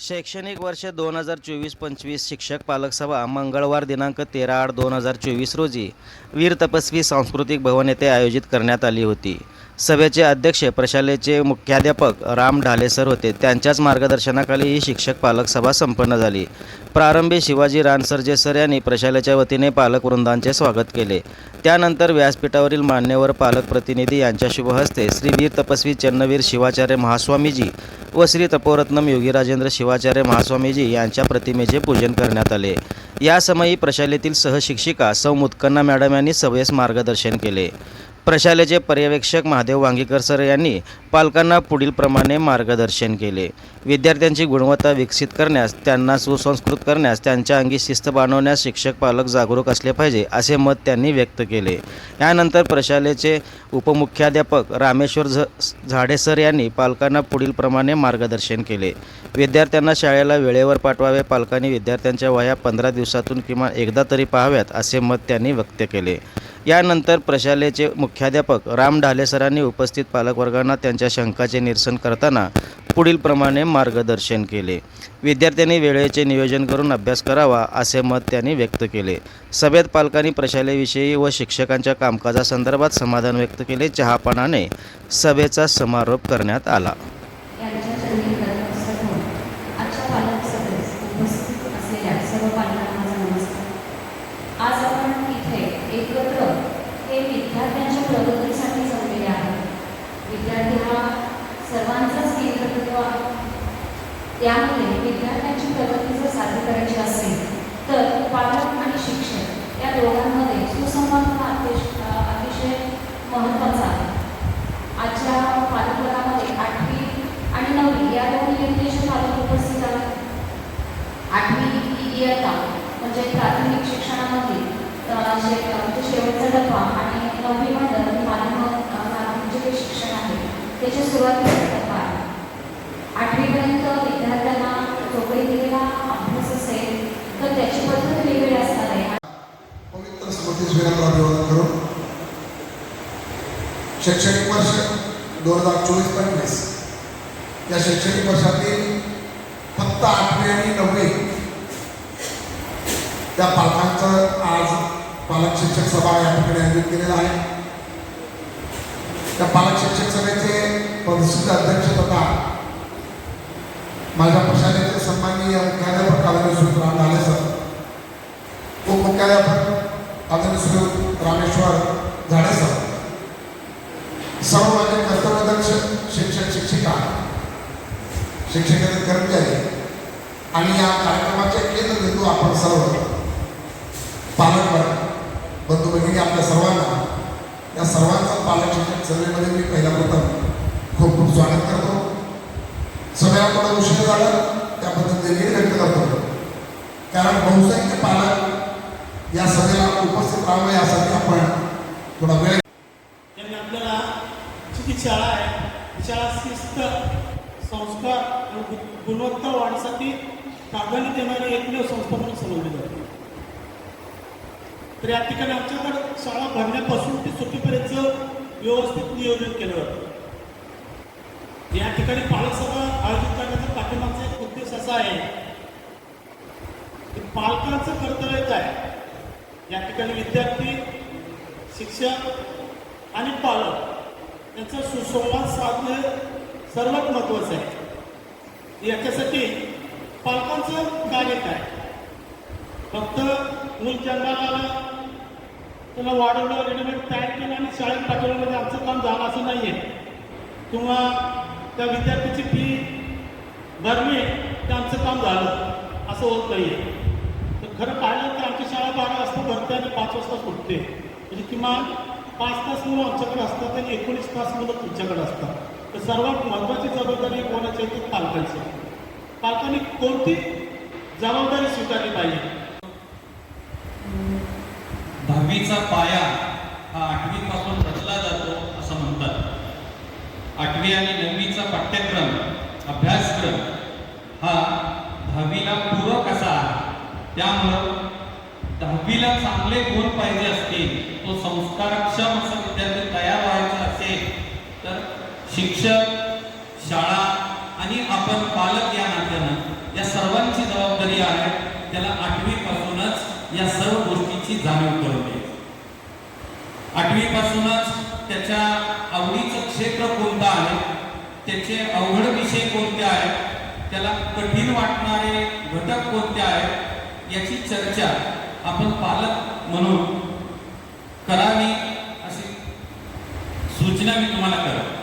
शैक्षणिक वर्ष दोन हजार चोवीस पंचवीस शिक्षक पालक सभा मंगळवार दिनांक तेरा आठ दोन हजार चोवीस रोजी वीर तपस्वी सांस्कृतिक भवन येथे आयोजित करण्यात आली होती. सभेचे अध्यक्ष प्रशालेचे मुख्याध्यापक राम ढाले सर होते. त्यांच्याच मार्गदर्शनाखाली ही शिक्षक पालक सभा संपन्न झाली. प्रारंभी शिवाजी रानसरजे सर यांनी प्रशालेच्या वतीने पालक वृंदांचे स्वागत केले. त्यानंतर व्यासपीठावरील मान्यवर पालक प्रतिनिधी यांच्या शुभहस्ते श्री वीर तपस्वी चन्नवीर शिवाचार्य महास्वामीजी व श्री तपोरत्नम योगीराजेंद्र शिवाचार्य महास्वामीजी यांच्या प्रतिमेचे पूजन करण्यात आले. यासमयी प्रशालेतील सहशिक्षिका सौ मुत्कन्ना मॅडम यांनी सभेस मार्गदर्शन केले. प्रशालेचे पर्यवेक्षक महादेव वांगीकर सर यांनी पालकांना पुढील प्रमाणे मार्गदर्शन केले. विद्यार्थ्यांची गुणवत्ता विकसित करण्यास त्यांना सुसंस्कृत करण्यास त्यांच्या अंगी शिस्त बांधवण्यास शिक्षक पालक जागरूक असले पाहिजे असे मत त्यांनी व्यक्त केले. यानंतर प्रशालेचे उपमुख्याध्यापक रामेश्वर झ झाडे सर यांनी पालकांना पुढील प्रमाणे मार्गदर्शन केले. विद्यार्थ्यांना शाळेला वेळेवर पाठवावे पालकांनी विद्यार्थ्यांच्या वया पंधरा दिवसातून किमान एकदा तरी पाहाव्यात असे मत त्यांनी व्यक्त केले. यानंतर प्रशालेचे मुख्याध्यापक राम ढालेसरांनी उपस्थित पालकवर्गांना त्यांच्या शंकाचे निरसन करताना पुढीलप्रमाणे मार्गदर्शन केले. विद्यार्थ्यांनी वेळेचे नियोजन करून अभ्यास करावा असे मत त्यांनी व्यक्त केले. सभेत पालकांनी प्रशालेविषयी व शिक्षकांच्या कामकाजासंदर्भात समाधान व्यक्त केले. चहापानाने सभेचा समारोप करण्यात आला यांच्या चरणी नतमस्तक होऊन आजच्या पालक सभेस उपस्थित असलेल्या सर्व पालकांना माझा नमस्कार आज आपण इथे एकत्र हे विद्यार्थ्यांच्या प्रगतीसाठी जमलेले आहेत विद्यार्थी हा सर्वांचाच केंद्रबिंदू आहे. त्यामुळे विद्यार्थ्यांची प्रगती जर साध्य करायची असेल तर पालक आणि शिक्षक या दोघांमध्ये सुसंवाद हा अतिशय अतिशय महत्त्वाचा आहे. आजच्या पालकवर्गामध्ये आठवी आणि नववी या दोन इयत्तेचे पालक उपस्थित आहेत. आठवी ही इयत्ता म्हणजे प्राथमिक शिक्षणामध्ये म्हणजे शेवटचा डबा आणि नववी मंडळ माध्यम माध्यमिक माध्यमिक जे म्हणजे शिक्षण आहे. त्याची सुरुवातीचा टप्पा आहे आठवीपर्यंत विद्यार्थ्यांना जोपर्यंत दिलेला अभ्यास असेल तर त्याची पद्धत वेगळी असणार आहे. पवित्र स्मृती अभिवादन करून शैक्षणिक वर्ष दोन हजार चोवीस पंचवीस या शैक्षणिक वर्षातील फक्त आठवी आणि नववी त्या पालकांचं आज पालक शिक्षक सभा या ठिकाणी आयोजित केलेला आहे. त्या पालक शिक्षक सभेचे प्रसिद्ध अध्यक्ष तथा माझ्या प्रशालेचे सन्माननीय मुख्याध्यापक आदरणीय सुखराम राम ढाले सर उपमुख्याध्यापक आदरणीय श्री रामेश्वर झाडे सर सर्व माझे कर्तव्यदक्ष शिक्षक शिक्षिका शिक्षकेतर कर्मचारी आणि या कार्यक्रमाचे केंद्रबिंदू आपण सर्व पालक बंधू भगिनी आपल्या सर्वांना या सर्वांचा पालक शिक्षक सर्वेमध्ये मी पहिला प्रथम खूप खूप स्वागत करतो. सगळ्या थोडा उशीर झाला त्याबद्दल देखील व्यक्त करतो. कारण बहुसंख्य पालक या सभेला उपस्थित राहावं यासाठी आपण थोडा वेळ त्यांनी आपल्याला जी शाळा आहे ती शाळा शिस्त संस्कार आणि गुणवत्ता वाढीसाठी प्राधान्य देणारी एकमेव संस्था म्हणून समजली जाते. तर या ठिकाणी आमच्याकडे शाळा भरण्यापासून ते सुटीपर्यंतचं व्यवस्थित नियोजन केलं जातं. या ठिकाणी पालक सभा आयोजित करण्याचा पाठिंबाचा एक उद्देश असा आहे की पालकांचं कर्तव्यच आहे या ठिकाणी विद्यार्थी शिक्षक आणि पालक यांचा सुसंवाद साधणे सर्वात महत्त्वाचं आहे. याच्यासाठी पालकांचं कार्य काय? फक्त मूल जन्माला त्याला वाढवलं रेडीमेड तयार केलं आणि शाळेत पाठवण्यामध्ये आमचं काम झालं असं नाही आहे किंवा त्या विद्यार्थ्याची फी भरली ते आमचं काम झालं असं होत नाही आहे तर खरं पाहिलं तर आमची शाळा बारा वाजता भरते आणि पाच वाजता सुटते. म्हणजे किमान पाच तास मुलं आमच्याकडे असतात आणि एकोणीस तास मुलं तुमच्याकडे असतात. तर सर्वात महत्त्वाची जबाबदारी कोणाची आहे ती पालकांची. पालकांनी कोणती जबाबदारी स्वीकारली पाहिजे? दहावीचा पाया हा आठवीपासून रचला जातो असं म्हणतात. आठवी आणि नववीचा पाठ्यक्रम अभ्यासक्रम हा दहावीला पूरक असा आहे. त्यामुळं दहावीला चांगले गुण पाहिजे असतील तो संस्कारक्षम असा विद्यार्थी तयार व्हायचा असेल तर शिक्षक शाळा आणि आपण पालक या नात्यानं या सर्वांची जबाबदारी आहे त्याला आठवीपासूनच या सर्व गोष्टीची जाणीव करू आठवीपासूनच त्याच्या आवडीचं क्षेत्र कोणतं आहे? त्याचे अवघड विषय कोणते आहेत त्याला कठीण वाटणारे घटक कोणते आहेत याची चर्चा आपण पालक म्हणून करावी अशी सूचना मी तुम्हाला करतो.